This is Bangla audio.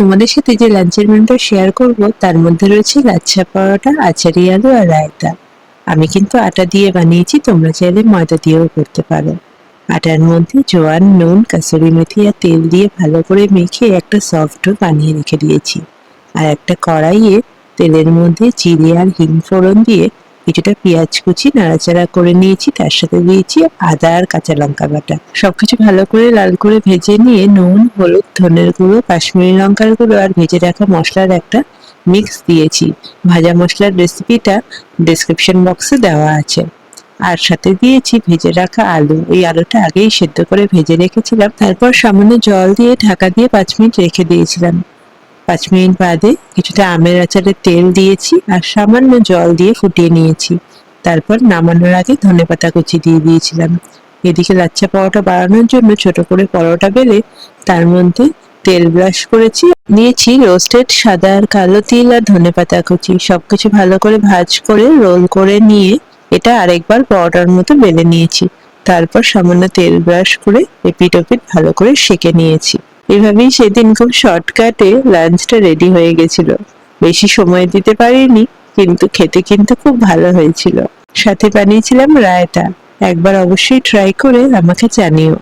তোমাদের সাথে যে লাঞ্চের মেনুটা শেয়ার করব, তার মধ্যে রয়েছে লাচ্ছা পরোটা, আচারি আলু আর রায়তা। আমি কিন্তু আটা দিয়ে বানিয়েছি, তোমরা চাইলে ময়দা দিয়েও করতে পারো। আটার মধ্যে জোয়ান, নুন, কাসুরি মেথি আর তেল দিয়ে ভালো করে মেখে একটা সফট বানিয়ে রেখে দিয়েছি। আর একটা কড়াইয়ে তেলের মধ্যে জিরে আর হিং ফোড়ন দিয়ে কিছুটা পেঁয়াজ কুচি নাড়াচাড়া করে নিয়েছি, তার সাথে দিয়েছি আদা আর কাঁচা লঙ্কা বাটা। সবকিছু ভালো করে লাল করে ভেজে নিয়ে নুন, হলুদ, ধনের গুঁড়ো, কাশ্মীরি লঙ্কার গুঁড়ো আর ভেজে রাখা মশলার একটা মিক্স দিয়েছি। ভাজা মশলার রেসিপিটা ডেসক্রিপশন বক্সে দেওয়া আছে। আর সাথে দিয়েছি ভেজে রাখা আলু। এই আলুটা আগেই সেদ্ধ করে ভেজে রেখেছিলাম। তারপর সামান্য জল দিয়ে ঢাকা দিয়ে পাঁচ মিনিট রেখে দিয়েছিলাম। পাঁচ মিনিট বাদে কিছুটা আমের আচারের তেল দিয়েছি আর সামান্য জল দিয়ে ফুটিয়ে নিয়েছি। তারপর নামানোর আগে ধনেপাতা কুচি দিয়ে দিয়েছিলাম। এদিকে লাচ্ছা পরোটা বানানোর জন্য ছোট করে পরোটা বেলে তার মধ্যে তেল ব্রাশ করেছি। নিয়েছি রোস্টেড সাদা আর কালো তিল আর ধনেপাতা কুচি। সবকিছু ভালো করে ভাজ করে রোল করে নিয়ে এটা আরেকবার পরোটার মতো বেলে নিয়েছি। তারপর সামান্য তেল ব্রাশ করে এপিট ওপিট ভালো করে সেকে নিয়েছি। এভাবেই সেদিন খুব শর্টকাটে লাঞ্চটা রেডি হয়ে গেছিল। বেশি সময় দিতে পারিনি, কিন্তু খেতে কিন্তু খুব ভালো হয়েছিল। সাথে বানিয়েছিলাম রায়তা। একবার অবশ্যই ট্রাই করে আমাকে জানিও।